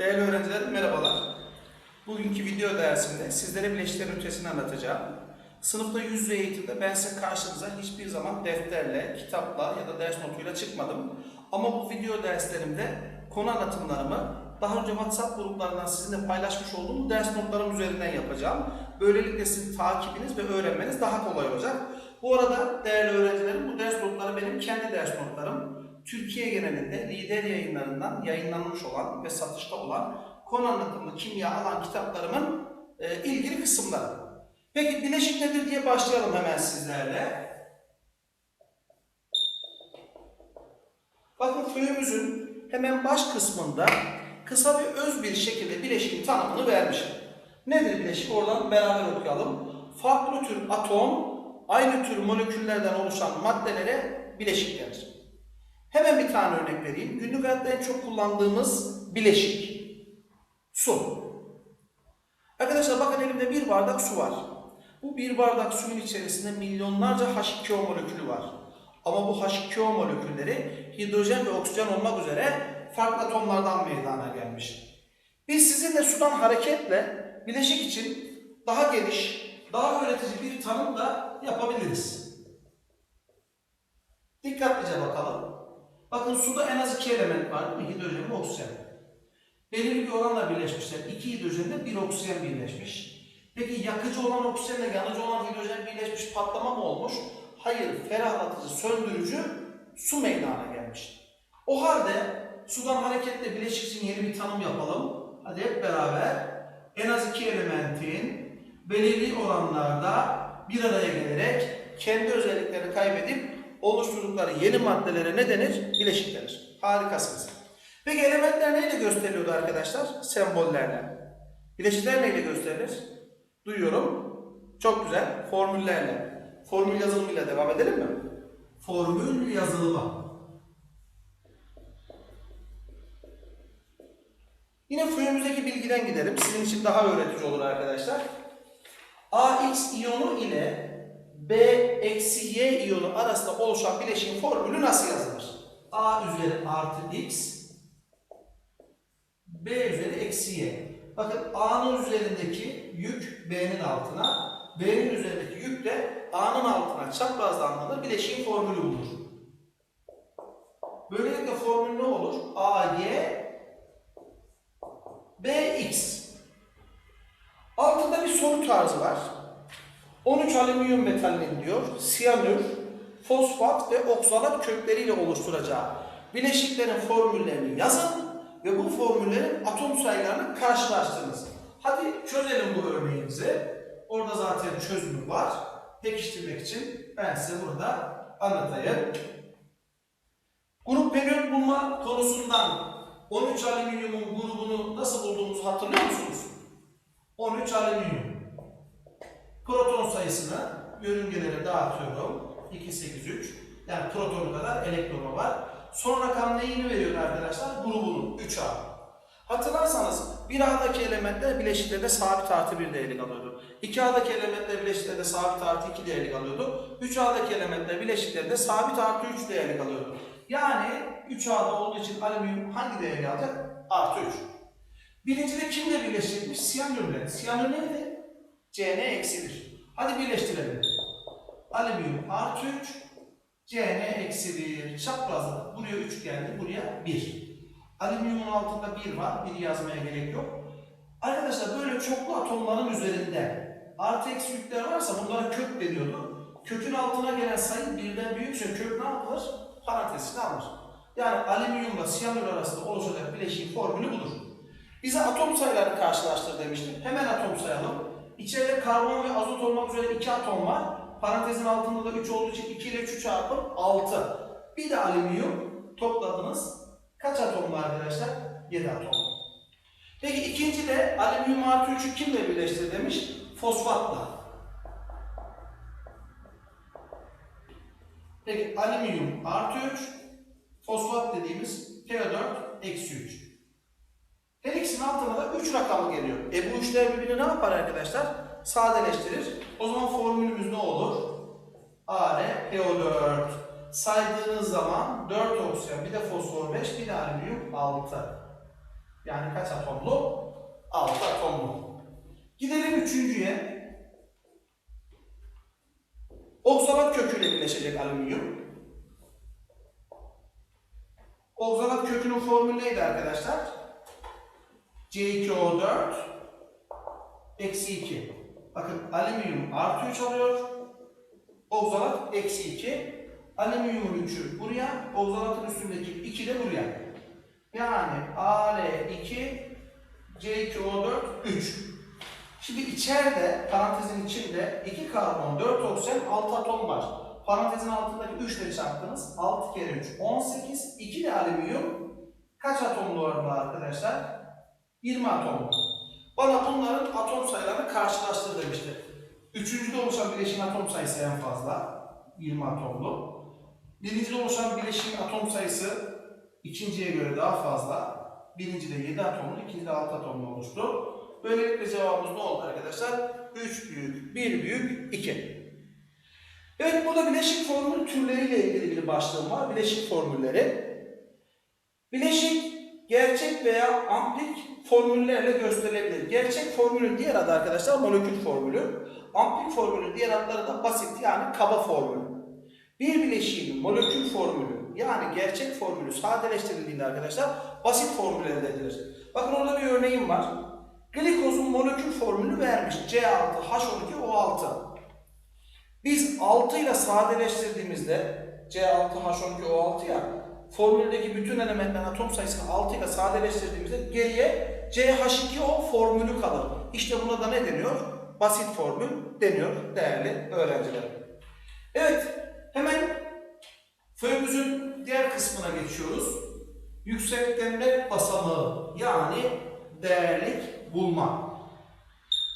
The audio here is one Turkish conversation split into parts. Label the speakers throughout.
Speaker 1: Değerli öğrencilerim merhabalar. Bugünkü video dersinde sizlere bileşiklerin ötesini anlatacağım. Sınıfta yüz yüze eğitimde ben size karşınıza hiçbir zaman defterle, kitapla ya da ders notuyla çıkmadım. Ama bu video derslerimde konu anlatımlarımı daha önce WhatsApp gruplarından sizinle paylaşmış olduğum ders notlarım üzerinden yapacağım. Böylelikle sizin takibiniz ve öğrenmeniz daha kolay olacak. Bu arada değerli öğrencilerim bu ders notları benim kendi ders notlarım. Türkiye genelinde lider yayınlarından yayınlanmış olan ve satışta olan konu anlatımlı kimya alan kitaplarımın e, ilgili kısımları. Peki bileşik nedir diye başlayalım hemen sizlerle. Bakın köyümüzün hemen baş kısmında kısa ve öz bir şekilde bileşiğin tanımını vermişim. Nedir bileşik? Oradan beraber okuyalım. Farklı tür atom, aynı tür moleküllerden oluşan maddelere bileşik denir. Hemen bir tane örnek vereyim. Günlük hayatta en çok kullandığımız bileşik. Su. Arkadaşlar bakın elimde bir bardak su var. Bu bir bardak suyun içerisinde milyonlarca H2O molekülü var. Ama bu H2O molekülleri hidrojen ve oksijen olmak üzere farklı atomlardan meydana gelmiş. Biz sizinle sudan hareketle bileşik için daha geniş, daha öğretici bir tanım da yapabiliriz. Dikkatlice bakalım. Bakın suda en az iki element var değil mi? Hidrojen ve oksijen. Belirli bir oranla birleşmişler. İki hidrojenle bir oksijen birleşmiş. Peki yakıcı olan oksijenle yanıcı olan hidrojen birleşmiş patlama mı olmuş? Hayır, ferahlatıcı, söndürücü su meydana gelmiş. O halde sudan hareketle bileşik yeni bir tanım yapalım. Hadi hep beraber en az iki elementin belirli oranlarda bir araya gelerek kendi özelliklerini kaybedip oluşturdukları yeni maddelere ne denir? Bileşik denir. Harikasınız. Peki elementler neyle gösteriliyordu arkadaşlar? Sembollerle. Bileşikler neyle gösterilir? Duyuyorum. Çok güzel. Formüllerle. Formül yazılımıyla devam edelim mi? Formül yazılımı. Yine föyümüzdeki bilgiden gidelim. Sizin için daha öğretici olur arkadaşlar. AX iyonu ile B eksi Y iyonu arasında oluşan bileşiğin formülü nasıl yazılır? A üzeri artı X B üzeri eksi Y. Bakın A'nın üzerindeki yük B'nin altına, B'nin üzerindeki yük de A'nın altına çaprazda alınır. Bileşiğin formülü budur. Böylelikle formül ne olur? AY BX. Altında bir soru tarzı var. 13 alüminyum metalinin diyor, siyanür, fosfat ve oksalat kökleriyle oluşturacağı bileşiklerin formüllerini yazın ve bu formüllerin atom sayılarını karşılaştırınız. Hadi çözelim bu örneğimizi. Orada zaten çözümü var. Pekiştirmek için ben size burada anlatayım. Grup periyot bulma konusundan 13 alüminyumun grubunu nasıl bulduğumuzu hatırlıyor musunuz? 13 alüminyum. Proton sayısını yörüngelere dağıtıyorum. 2, 8, 3. Yani protonu kadar elektronu var. Son rakam neyini veriyor arkadaşlar? Grubunun 3A. Hatırlarsanız 1A'daki elementler bileşiklerde sabit artı 1 değerlik alıyordu. 2A'daki elementler bileşiklerde sabit artı 2 değerlik alıyordu. 3A'daki elementler bileşiklerde sabit artı 3 değerlik alıyordu. Yani 3A'da olduğu için alüminyum hangi değeri alacak? Artı 3. Birincide kimle birleşecekmiş? Siyanürle. Siyanür neydi? Cn eksi 1. Hadi birleştirelim. Alüminyum artı 3, Cn eksi 1. Çaprazda buraya 3 geldi, buraya 1. Alüminyumun altında 1 var, 1 yazmaya gerek yok. Arkadaşlar böyle çoklu atomların üzerinde artı eksi yükler varsa bunlara kök deniyordu. Kökün altına gelen sayı birden büyükse kök ne yapılır? Parantez içine alınır. Yani alüminyumla siyanür arasında oluşacak bileşiğin formülü budur. Bize atom sayılarını karşılaştır demiştim. Hemen atom sayalım. İçeride karbon ve azot olmak üzere 2 atom var. Parantezin altında da 3 olduğu için 2 ile 3'ü çarpın 6. Bir de alüminyum topladınız. Kaç atom var arkadaşlar? 7 atom. Peki ikinci de alüminyum artı 3'ü kimle birleştir demiş? Fosfatla. Peki alüminyum artı 3, fosfat dediğimiz TO4 eksi 3. Her ikisinin altına da 3 rakamı geliyor. E bu üçler birbirini ne yapar arkadaşlar? Sadeleştirir. O zaman formülümüz ne olur? ArPO4. Saydığınız zaman 4 oksijen, bir de fosfor 5, bir de alüminyum 6. Yani kaç atomlu? 6 atomlu. Gidelim üçüncüye. Oksalat köküyle birleşecek alüminyum. Oksalat kökünün formülü neydi arkadaşlar? C2O4 eksi 2. Bakın alüminyum artı 3 alıyor. Oksalat eksi 2. Alüminyumun 3'ü buraya, oksalatın üstündeki 2 de buraya. Yani Al2 C2O4 3. Şimdi içeride, parantezin içinde 2 karbon, 4 oksijen, 6 atom var. Parantezin altındaki 3 ile çarptınız. 6 kere 3, 18. 2 de alüminyum. Kaç atomlu burada arkadaşlar? 20 atomlu. Bana bunların atom sayılarını karşılaştır demişti. Üçüncüde oluşan bileşiğin atom sayısı en fazla. 20 atomlu. Birincide oluşan bileşiğin atom sayısı ikinciye göre daha fazla. Birincide 7 atomlu, ikincide 6 atomlu oluştu. Böylelikle cevabımız ne oldu arkadaşlar? 3 büyük, 1 büyük, 2. Evet burada bileşik formül türleriyle ilgili bir başlığım var. Bileşik formülleri. Bileşik gerçek veya amplik formüllerle gösterilebilir. Gerçek formülün diğer adı arkadaşlar molekül formülü. Amplik formülün diğer adları da basit yani kaba formülü. Bir bileşiğin molekül formülü yani gerçek formülü sadeleştirildiğinde arkadaşlar basit formül elde edilir. Bakın orada bir örneğim var. Glikozun molekül formülü vermiş. C6H12O6. Biz 6 ile sadeleştirdiğimizde C6H12O6 ya formüldeki bütün elementlerin atom sayısını 6 ile sadeleştirdiğimizde geriye CH2O formülü kalır. İşte buna da ne deniyor? Basit formül deniyor değerli öğrencilerim. Evet, hemen föyümüzün diğer kısmına geçiyoruz. Yükseklenme basamağı yani değerlik bulma.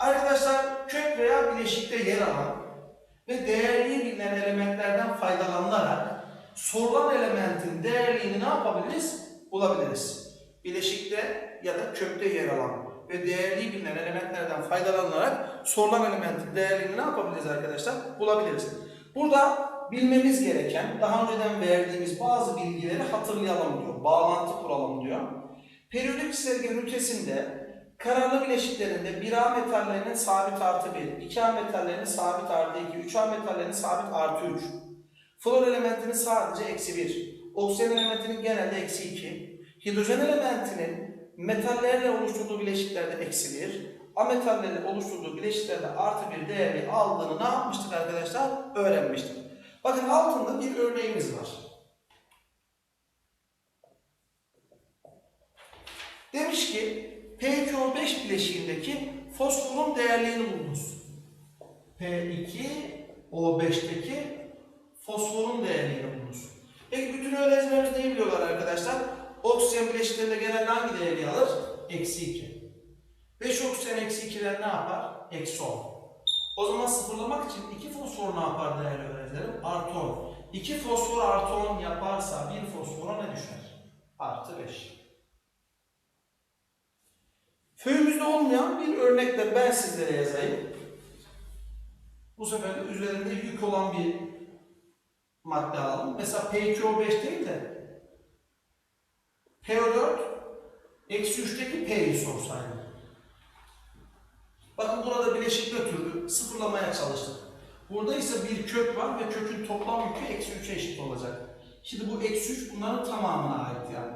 Speaker 1: Arkadaşlar kök veya bileşikte yer alan ve değerli bilinen elementlerden faydalanılarak sorulan elementin değerliğini ne yapabiliriz? Bulabiliriz. Bileşikte ya da kökte yer alan ve değerli bilinen elementlerden faydalanarak sorulan elementin değerliğini ne yapabiliriz arkadaşlar? Bulabiliriz. Burada bilmemiz gereken, daha önceden verdiğimiz bazı bilgileri hatırlayalım diyor. Bağlantı kuralım diyor. Periyodik çizelgenin ünitesinde kararlı bileşiklerinde 1A metallerinin sabit artı 1, 2A metallerinin sabit artı 2, 3A metallerinin sabit artı 3. Flor elementinin sadece eksi 1. Oksijen elementinin genelde eksi 2. Hidrojen elementinin metallerle oluşturduğu bileşiklerde eksi 1. Ametallerle oluşturduğu bileşiklerde artı 1 değeri aldığını ne yapmıştık arkadaşlar? Öğrenmiştik. Bakın altında bir örneğimiz var. Demiş ki P2O5 bileşiğindeki fosforun değerliğini buldunuz. P2O5'teki fosforun değerliğini buldunuz. Peki bütün öğrencilerimiz neyi biliyorlar arkadaşlar? Oksijen bileşiklerinde genelde hangi değerliği alır? Eksi 2. 5 oksijen eksi 2'den ne yapar? Eksi 10. O zaman sıfırlamak için 2 fosfor ne yapar değerli öğrencilerim? Artı 10. 2 fosfor artı 10 yaparsa 1 fosfora ne düşer? Artı 5. Föyümüzde olmayan bir örnekle ben sizlere yazayım. Bu sefer de üzerinde yük olan bir madde alalım. Mesela P2O5 değil de PO4 eksi 3'teki P'yi sorsaydım. Bakın burada bileşik götürdü. Sıfırlamaya çalıştık. Burada ise bir kök var ve kökün toplam yükü eksi 3'e eşit olacak. Şimdi bu eksi 3 bunların tamamına ait yani.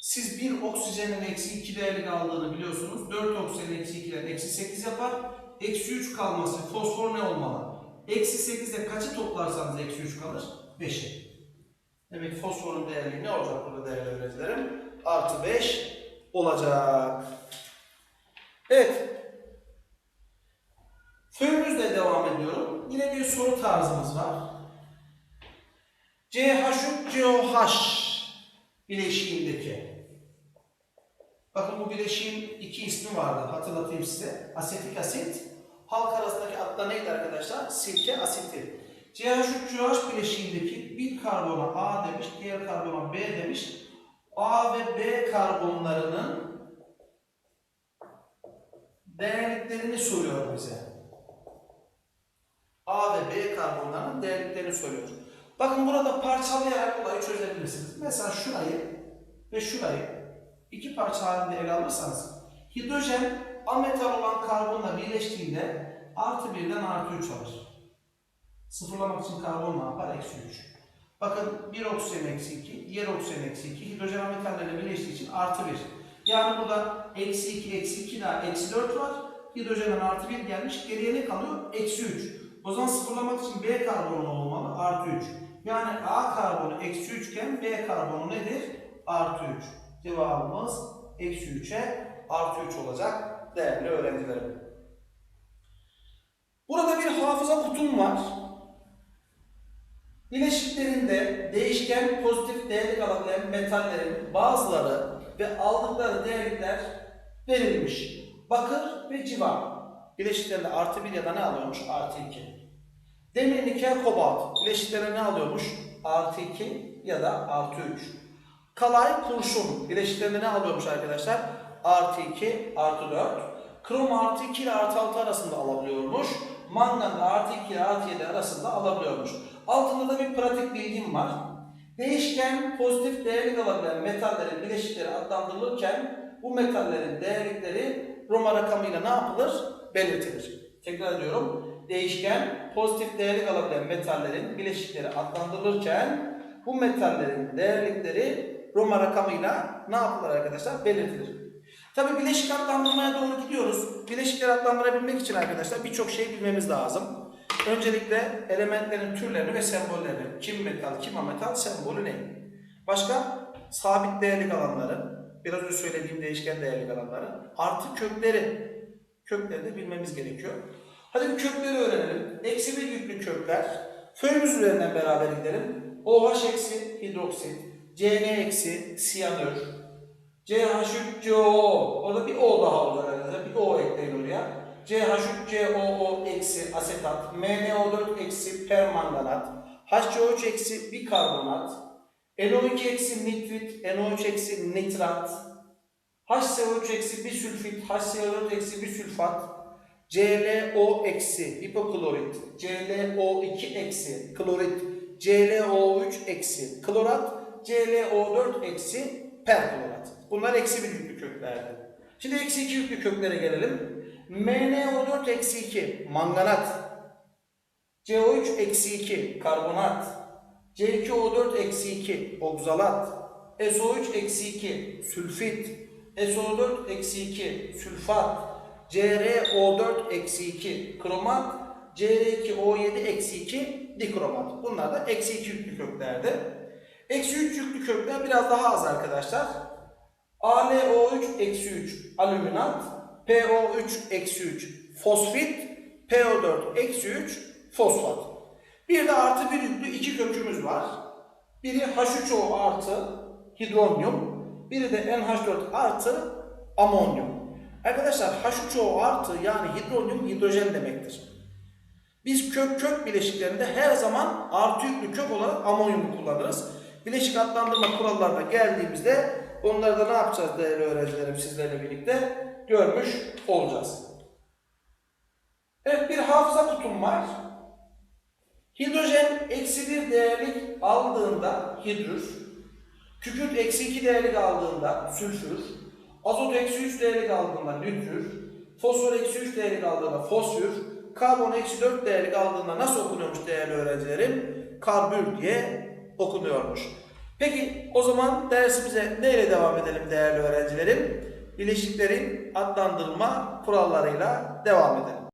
Speaker 1: Siz bir oksijenin eksi 2 değerlik aldığını biliyorsunuz. 4 oksijenin eksi 2'den eksi 8 yapar. Eksi 3 kalması fosfor ne olmalı? Eksi 8'de kaçı toplarsanız eksi 3 kalır? 5'i. Demek fosforun değerliği ne olacak burada değerli öğrencilerim? Artı 5 olacak. Evet. Föyümüzle devam ediyorum. Yine bir soru tarzımız var. CH3COH bileşiğindeki. Bakın bu bileşiğin iki ismi vardı. Hatırlatayım size. Asetik asit. Halk arasındaki adla neydi arkadaşlar? Sirke asiti. CH3COH bileşiğindeki bir karbona A demiş, diğer karbona B demiş. A ve B karbonlarının değerliklerini soruyor bize. A ve B karbonlarının değerliklerini soruyor. Bakın burada parçalayarak olayı çözebilirsiniz. Mesela şurayı ve şurayı iki parça halinde ele alırsanız hidrojen ametal olan karbonla birleştiğinde artı birden artı 3 alır. Sıfırlamak için karbon ne yapar? Eksi 3. Bakın bir oksijen eksi 2, diğer oksijen eksi 2, hidrojen ametallerle birleştiği için artı 1. Yani burada eksi 2, eksi 2 daha eksi 4 var. Hidrojenden artı 1 gelmiş. Geriye ne kalıyor? Eksi 3. O zaman sıfırlamak için B karbonu olmalı? Artı 3. Yani A karbonu eksi 3 iken B karbonu nedir? Artı 3. Cevabımız eksi 3'e artı 3 olacak değerli öğrencilerim. Burada bir hafıza kutum var. Bileşiklerinde değişken pozitif değerlik alabilen metallerin bazıları ve aldıkları değerlikler verilmiş. Bakır ve civa. Bileşiklerinde artı 1 ya da ne alıyormuş? Artı 2. Demir, nikel, kobalt. Bileşiklerinde ne alıyormuş? Artı 2 ya da artı 3. Kalay, kurşun. Bileşiklerinde ne alıyormuş arkadaşlar? Artı 2, artı 4. Krom artı 2 ile artı 6 arasında alabiliyormuş. Mangan da artı 2 ile artı 7 arasında alabiliyormuş. Altında da bir pratik bilgim var. Değişken pozitif değerlik alabilen metallerin bileşikleri adlandırılırken bu metallerin değerlikleri Roma rakamıyla ne yapılır? Belirtilir. Tekrar ediyorum. Değişken pozitif değerlik alabilen metallerin bileşikleri adlandırılırken bu metallerin değerlikleri Roma rakamıyla ne yapılır arkadaşlar? Belirtilir. Tabi bileşik adlandırmaya doğru gidiyoruz. Bileşikleri adlandırabilmek için arkadaşlar birçok şey bilmemiz lazım. Öncelikle elementlerin türlerini ve sembollerini. Kim metal, kim ametal, sembolü ne? Başka? Sabit değerlik alanları. Biraz önce söylediğim değişken değerlik alanları. Artı kökleri. Kökleri de bilmemiz gerekiyor. Hadi bir kökleri öğrenelim. Eksi bir yüklü kökler. Föyümüz üzerinden beraber gidelim. OH eksi hidroksit. Cn eksi siyanür. CH3COO. Orada bir O daha olur arkadaşlar. Bir O ekleyin oraya. CH3COO eksi asetat. MnO4 eksi permanganat. HCO3 eksi bikarbonat. NO2 eksi nitrit. NO3 eksi nitrat. HCO3 eksi bisülfit. HCO4 eksi bisülfat. ClO eksi hipoklorit. ClO2 eksi klorit. ClO3 eksi klorat. ClO4 eksi perklorat. Bunlar eksi bir yüklü köklerdi. Şimdi eksi iki yüklü köklere gelelim. MnO4 eksi 2 manganat. CO3 eksi 2 karbonat. C2O4 eksi 2 oksalat. SO3 eksi 2 sülfit. SO4 eksi 2 sülfat. CrO4 eksi 2 kromat. CR2O7 eksi 2 dikromat. Bunlar da eksi 2 yüklü köklerdi. Eksi 3 yüklü kökler biraz daha az arkadaşlar. AlO3 eksi 3 alüminat, PO3 eksi 3 fosfit, PO4 eksi 3 fosfat. Bir de artı bir yüklü iki kökümüz var. Biri H3O artı hidronyum, biri de NH4 artı amonyum. Arkadaşlar H3O artı yani hidronyum hidrojen demektir. Biz kök kök bileşiklerinde her zaman artı yüklü kök olarak amonyumu kullanırız. Bileşik adlandırma kurallarına geldiğimizde onları da ne yapacağız değerli öğrencilerim sizlerle birlikte görmüş olacağız. Evet bir hafıza kutum var. Hidrojen eksi bir değerlik aldığında hidrür, kükürt eksi iki değerlik aldığında sülfür, azot eksi üç değerlik aldığında nütrür, fosfor eksi üç değerlik aldığında fosfür, karbon eksi dört değerlik aldığında nasıl okunuyormuş değerli öğrencilerim? Karbür diye okunuyormuş. Peki o zaman dersimize neyle devam edelim değerli öğrencilerim? Bileşiklerin adlandırma kurallarıyla devam edelim.